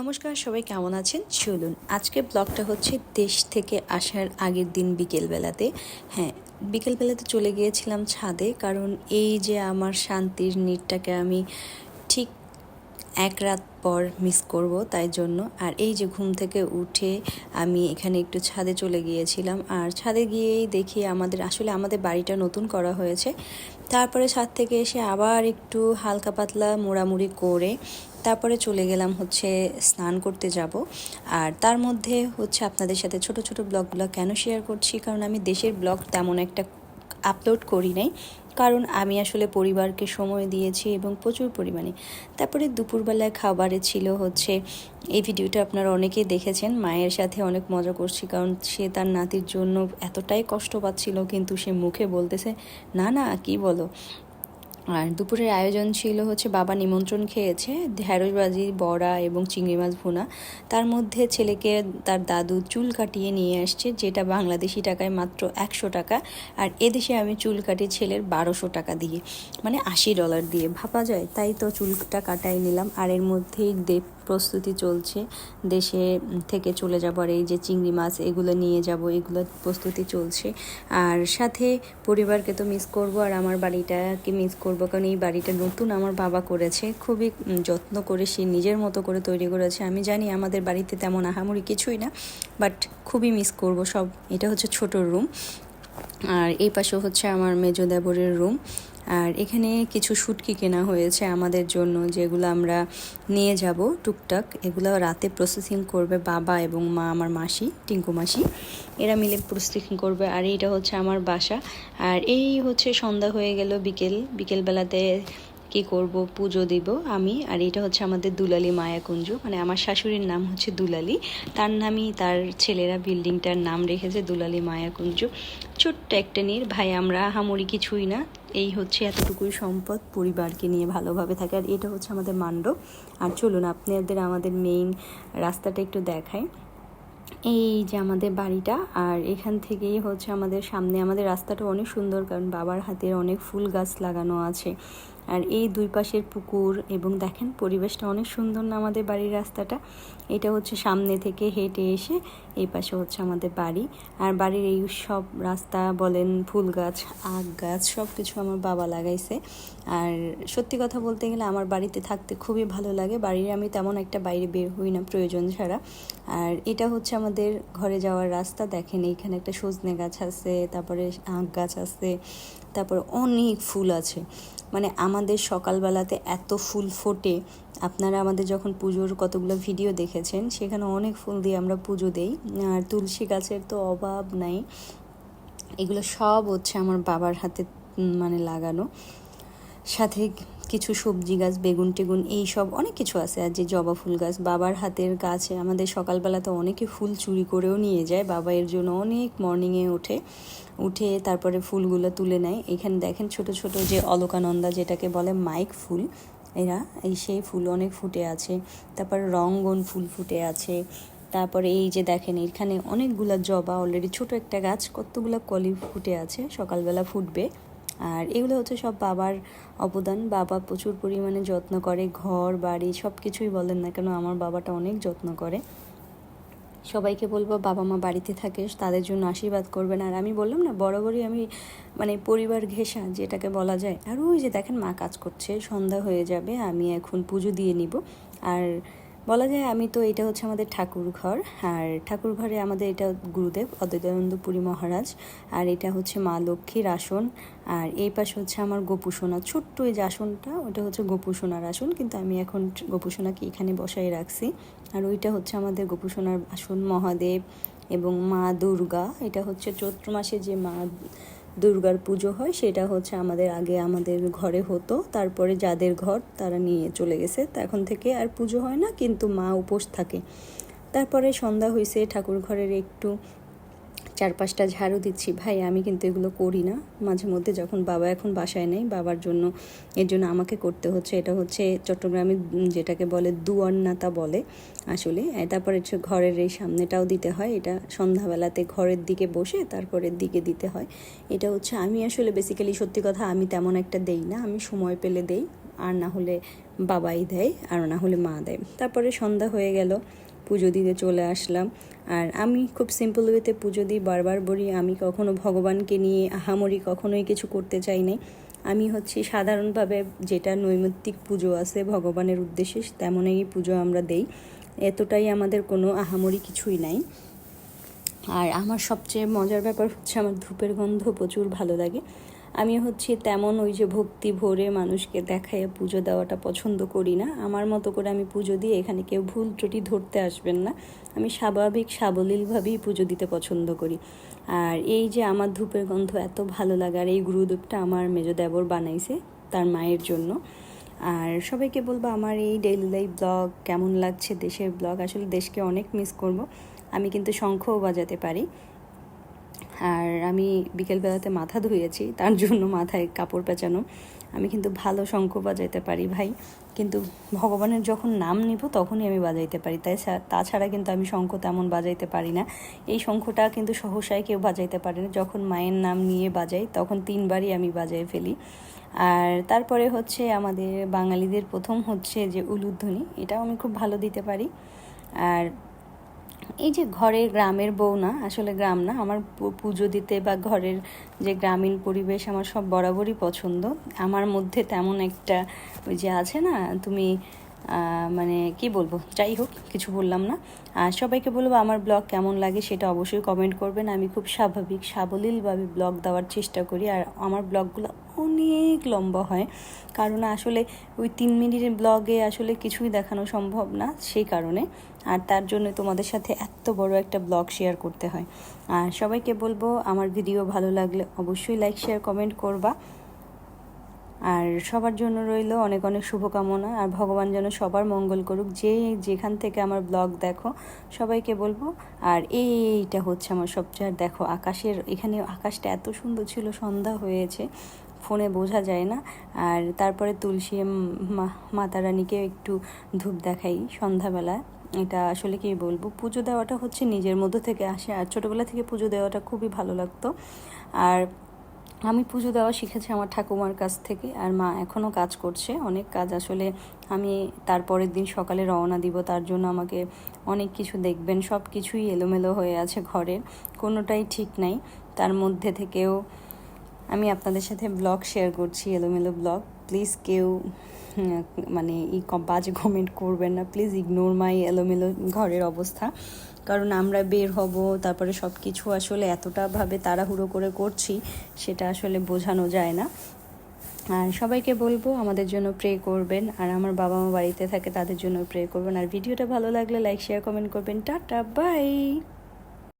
নমস্কার, সবাই কেমন আছেন? চলুন, আজকে ব্লগটা হচ্ছে দেশ থেকে আসার আগের দিন বিকেলবেলাতে। হ্যাঁ বিকেলবেলাতে চলে গিয়েছিলাম ছাদে, কারণ এই যে আমার শান্তির নিটটাকে আমি এক রাত পর মিস করব, তাই জন্য। আর এই যে ঘুম থেকে উঠে আমি এখানে একটু ছাদে চলে গিয়েছিলাম। আর ছাদে গিয়েই দেখি আমাদের, আসলে আমাদের বাড়িটা নতুন করা হয়েছে। তারপরে ছাদ থেকে এসে আবার একটু হালকা পাতলা মোড়ামুড়ি করে তারপরে চলে গেলাম হচ্ছে স্নান করতে যাব। আর তার মধ্যে হচ্ছে আপনাদের সাথে ছোট ছোট ব্লগগুলো কেন শেয়ার করছি? কারণ আমি দেশের ব্লগ তেমন একটা আপলোড করি নাই। কারণ আমি আসলে পরিবারকে সময় দিয়েছি এবং প্রচুর পরিমাণে। তারপরে দুপুরবেলায় খাবারে ছিল হচ্ছে, এই ভিডিওটা আপনারা অনেকেই দেখেছেন, মায়ের সাথে অনেক মজা করছি কারণ সে তার নাতির জন্য এতটাই কষ্ট পাচ্ছিল কিন্তু সে মুখে বলতেছে, না না, কি বলো? আর দুপুরের আয়োজন ছিল হচ্ছে বাবা নিমন্ত্রণ খেয়েছে ঢেঁড়সবাজি বড়া এবং চিংড়ি মাছ ভুনা। তার মধ্যে ছেলেকে তার দাদু চুল কাটিয়ে নিয়ে আসছে, যেটা বাংলাদেশি টাকায় মাত্র একশো টাকা। আর এদেশে আমি চুল কাটি ছেলের বারোশো টাকা দিয়ে মানে আশি ডলার দিয়ে। ভাবা যায়, তাই তো চুলটা কাটাই নিলাম। আর এর মধ্যেই দেব প্রস্তুতি চলছে। দেশে থেকে চলে যাবার এই যে চিংড়ি মাছ, এগুলো নিয়ে যাব, এগুলো প্রস্তুতি চলছে। আর সাথে পরিবারকে তো মিস করব আর আমার বাড়িটাকে মিস করব, কারণ এই বাড়িটা নতুন আমার বাবা করেছে। খুবই যত্ন করে সে নিজের মতো করে তৈরি করেছে। আমি জানি আমাদের বাড়িতে তেমন আহামরি কিছুই না বাট খুবই মিস করব সব। এটা হচ্ছে ছোট রুম আর এই পাশে হচ্ছে আমার মেজো দেবরের রুম। আর এখানে কিছু সুটকি কেনা হয়েছে আমাদের জন্য, যেগুলো আমরা নিয়ে যাব টুকটাক। এগুলো রাতে প্রসেসিং করবে বাবা এবং মা, আমার মাসি, টিঙ্কু মাসি। এরা মিলে প্রসেসিং করবে। আর এইটা হচ্ছে আমার বাসা। আর এই হচ্ছে সন্ধ্যা হয়ে গেল বিকেল। বিকেলবেলাতে কি করব, পুজো দিব আমি। আর এটা হচ্ছে আমাদের দুলালি মায়াকুঞ্জ মানে আমার শাশুড়ির নাম হচ্ছে দুলালি। তার নামই তার ছেলেরা বিল্ডিংটার নাম রেখেছে দুলালি মায়াকুঞ্জ। ছোট্ট একটা নির, ভাই আমরা হামরি কিছুই না। এই হচ্ছে এতটুকুই সম্পদ পরিবারকে নিয়ে ভালোভাবে থাকে। আর এটা হচ্ছে আমাদের মান্ড আর চলুন আপনাদের আমাদের মেইন রাস্তাটা একটু দেখায় এই যে আমাদের বাড়িটা, আর এখান থেকেই হচ্ছে আমাদের সামনে। আমাদের রাস্তাটা অনেক সুন্দর, কারণ বাবার হাতের অনেক ফুল গাছ লাগানো আছে। আর এই দুই পাশের পুকুর এবং দেখেন পরিবেশটা অনেক সুন্দর না আমাদের বাড়ির রাস্তাটা। এটা হচ্ছে সামনে থেকে হেঁটে এসে এই পাশে হচ্ছে আমাদের বাড়ি। আর বাড়ির এই সব রাস্তা বলেন ফুল গাছ, আখ গাছ সব কিছু আমার বাবা লাগাইছে। আর সত্যি কথা বলতে গেলে আমার বাড়িতে থাকতে খুবই ভালো লাগে। বাড়ির আমি তেমন একটা বাইরে বের হই না প্রয়োজন ছাড়া। আর এটা হচ্ছে আমাদের ঘরে যাওয়ার রাস্তা। দেখেন এইখানে একটা সজনে গাছ আছে, তারপরে আখ গাছ আছে, তারপর অনেক ফুল আছে। মানে আমাদের সকালবেলাতে এত ফুল ফোটে। আপনারা আমাদের যখন পুজোর কতগুলো ভিডিও দেখেছেন, সেখানে অনেক ফুল দিয়ে আমরা পুজো দেই। আর তুলসী গাছের তো অভাব নাই। এগুলো সব হচ্ছে আমার বাবার হাতে মানে লাগানো। সাথে কিছু সবজি গাছ, বেগুন টেগুন, এই সব অনেক কিছু আছে। আর যে জবা ফুল গাছ, বাবার হাতের গাছে আমাদের সকালবেলাতে অনেকে ফুল চুরি করেও নিয়ে যায়। বাবা এর জন্য অনেক মর্নিংয়ে ওঠে উঠে তারপরে ফুলগুলো তুলে নেয়। এখানে দেখেন ছোট ছোট যে অলকানন্দা যেটাকে বলে মাইক ফুল, এরা এই সেই ফুল অনেক ফুটে আছে। তারপর রঙ্গন ফুল ফুটে আছে। তারপরে এই যে দেখেন, এখানে অনেকগুলা জবা অলরেডি ছোট একটা গাছ, কতগুলো কলি ফুটে আছে, সকালবেলা ফুটবে। আর এগুলো হচ্ছে সব বাবার অবদান। বাবা প্রচুর পরিমাণে যত্ন করে, ঘর, বাড়ি সব কিছুই বলেন না কেন, আমার বাবাটা অনেক যত্ন করে। সবাইকে বলব বাবা মা বাড়িতে থাকে, তাদের জন্য আশীর্বাদ করবেন। আর আমি বললাম না, বরাবরই আমি মানে পরিবার ঘেঁষা, যেটাকে বলা যায়। আর ওই যে দেখেন মা কাজ করছে, সন্ধ্যা হয়ে যাবে, আমি এখন পুজো দিয়ে নিব। আর বলা যায় আমি তো এটা হচ্ছে আমাদের ঠাকুর ঘর আর ঠাকুর ঘরে আমাদের এটা গুরুদেব অদ্বৈতানন্দ পুরী মহারাজ, আর এটা হচ্ছে মা লক্ষ্মীর আসন, আর এই পাশে হচ্ছে আমার গোপুসোনা ছোট্ট এই যে আসনটা, ওটা হচ্ছে গোপুসোনার আসন, কিন্তু আমি এখন গোপুসোনাকে এখানে বসাই রাখছি। আর ওইটা হচ্ছে আমাদের গোপুসোনার আসন মহাদেব এবং মা দুর্গা। এটা হচ্ছে চৈত্র মাসে যে মা দুর্গার পুজো হয়, সেটা হচ্ছে আমাদের আগে আমাদের ঘরে হতো। তারপরে যাদের ঘর, তারা নিয়ে চলে গেছে। এখন থেকে আর পুজো হয় না, কিন্তু মা উপোস থাকে। তারপরে সন্ধ্যা হয়েছে ঠাকুর ঘরের একটু চারপাশটা ঝাড়ু দিচ্ছি, ভাই, আমি কিন্তু এগুলো করি না। মাঝে মধ্যে যখন বাবা এখন বাসায় নেই, বাবার জন্য, এর জন্য আমাকে করতে হচ্ছে, এটা হচ্ছে চট্টগ্রামে যেটাকে বলে দুয়ান্নাতা বলে আসলে। তারপরে হচ্ছে ঘরের এই সামনেটাও দিতে হয়, এটা সন্ধ্যাবেলাতে ঘরের দিকে বসে তারপরের দিকে দিতে হয়। এটা হচ্ছে, আমি আসলে বেসিক্যালি সত্যি কথা আমি তেমন একটা দেই না, আমি সময় পেলে দেই, আর না হলে বাবাই দেয়, আর না হলে মা দেয়। তারপরে সন্ধ্যা হয়ে গেল পুজো দিতে চলে আসলাম। আর আমি খুব সিম্পল ওয়েতে পুজো দিই, বারবার বলি, আমি কখনো ভগবানকে নিয়ে আহামরি কখনোই কিছু করতে চাই নাই। আমি হচ্ছে সাধারণভাবে যেটা নৈমিত্তিক পুজো আছে ভগবানের উদ্দেশ্যে, তেমনই পুজো আমরা দেই। এতটাই আমাদের কোনো আহামরি কিছুই নাই। আর আমার সবচেয়ে মজার ব্যাপার হচ্ছে আমার ধূপের গন্ধ প্রচুর ভালো লাগে। আমি হচ্ছে তেমন ওই যে ভক্তি ভরে মানুষকে দেখায় পুজো দেওয়াটা পছন্দ করি না। আমার মতো করে আমি পুজো দিয়ে এখানে কেউ ভুল ত্রুটি ধরতে আসবেন না। আমি স্বাভাবিক, সাবলীলভাবেই পুজো দিতে পছন্দ করি। আর এই যে আমার ধূপের গন্ধ এত ভালো লাগে, আর এই গুরুদেবটা আমার মেজ দেবর বানাইছে তার মায়ের জন্য। আর সবাইকে বলব, আমার এই ডেইলি লাইফ ব্লগ কেমন লাগছে দেশের ব্লগ আসলে দেশকে অনেক মিস করব। আমি কিন্তু শঙ্খও বাজাতে পারি। আর আমি বিকেলবেলাতে মাথা ধুয়েছি, তার জন্য মাথায় কাপড় পেঁচানো। আমি কিন্তু ভালো শঙ্খ বাজাইতে পারি ভাই, কিন্তু ভগবানের যখন নাম নিব তখনই আমি বাজাইতে পারি। তাই তাছাড়া কিন্তু আমি শঙ্খ তেমন বাজাইতে পারি না। এই শঙ্খটা কিন্তু সহসায় কেউ বাজাইতে পারে না। যখন মায়ের নাম নিয়ে বাজাই, তখন তিনবারই আমি বাজাই ফেলি। আর তারপরে হচ্ছে আমাদের বাঙালিদের প্রথম হচ্ছে যে উলুধ্বনি, এটাও আমি খুব ভালো দিতে পারি। আর এই যে ঘরের গ্রামের বউ না, আসলে গ্রাম না, আমার পুজো দিতে বা ঘরের যে গ্রামীণ পরিবেশ আমার সব বরাবরই পছন্দ। আমার মধ্যে তেমন একটা ওই যে আছে না, তুমি মানে কি বলব, যাই হোক, কিছু বললাম না। আর সবাইকে বলব আমার ব্লগ কেমন লাগে সেটা অবশ্যই কমেন্ট করবেন। আমি খুব স্বাভাবিক, সাবলীলভাবে ব্লগ দেওয়ার চেষ্টা করি। আর আমার ব্লগগুলো অনেক লম্বা হয়। কারণ আসলে ওই তিন মিনিটের ব্লগে আসলে কিছুই দেখানো সম্ভব না সেই কারণে। আর তার জন্য তোমাদের সাথে এত বড় একটা ব্লগ শেয়ার করতে হয়। আর সবাইকে বলব, আমার ভিডিও ভালো লাগলে অবশ্যই লাইক শেয়ার কমেন্ট করবা। আর সবার জন্য রইল অনেক অনেক শুভকামনা। আর ভগবান যেন সবার মঙ্গল করুক। যে যেখান থেকে আমার ব্লগ দেখো, সবাইকে বলব, আর এইটা হচ্ছে আমার সবচেয়ে। আর দেখো, আকাশের এখানে আকাশটা এত সুন্দর ছিল, সন্ধ্যা হয়েছে, ফোনে বোঝা যায় না। আর তারপরে তুলসী মাতা রানীকে একটু ধূপ দেখাই সন্ধ্যাবেলা এটা আসলে কি বলব, পুজো দেওয়াটা হচ্ছে নিজের মধ্য থেকে আসে। আর ছোটোবেলা থেকে পুজো দেওয়াটা খুবই ভালো লাগতো। আর আমি পুজো দেওয়া শিখেছি আমার ঠাকুমার কাছ থেকে আর মা এখনও কাজ করছে, অনেক কাজ। আসলে আমি তারপরের দিন সকালে রওনা দিব, তার জন্য আমাকে অনেক কিছু দেখবেন সব কিছুই এলোমেলো হয়ে আছে ঘরের, কোনোটাই ঠিক নাই। তার মধ্যে থেকেও আমি আপনাদের সাথে ব্লগ শেয়ার করছি, এলোমেলো ব্লগ। প্লিজ কেউ মানে ই বাজে কমেন্ট করবেন না, প্লিজ ইগনোর মাই এলোমেলো ঘরের অবস্থা। কারণ আমরা বের হব, তারপরে সব কিছু আসলে এতটাভাবে তাড়াহুড়ো করে করছি, সেটা আসলে বোঝানো যায় না। আর সবাইকে বলব, আমাদের জন্য প্রে করবেন। আর আমার বাবা মা বাড়িতে থাকে, তাদের জন্য প্রে করবেন। আর ভিডিওটা ভালো লাগলে লাইক শেয়ার কমেন্ট করবেন। Tata bye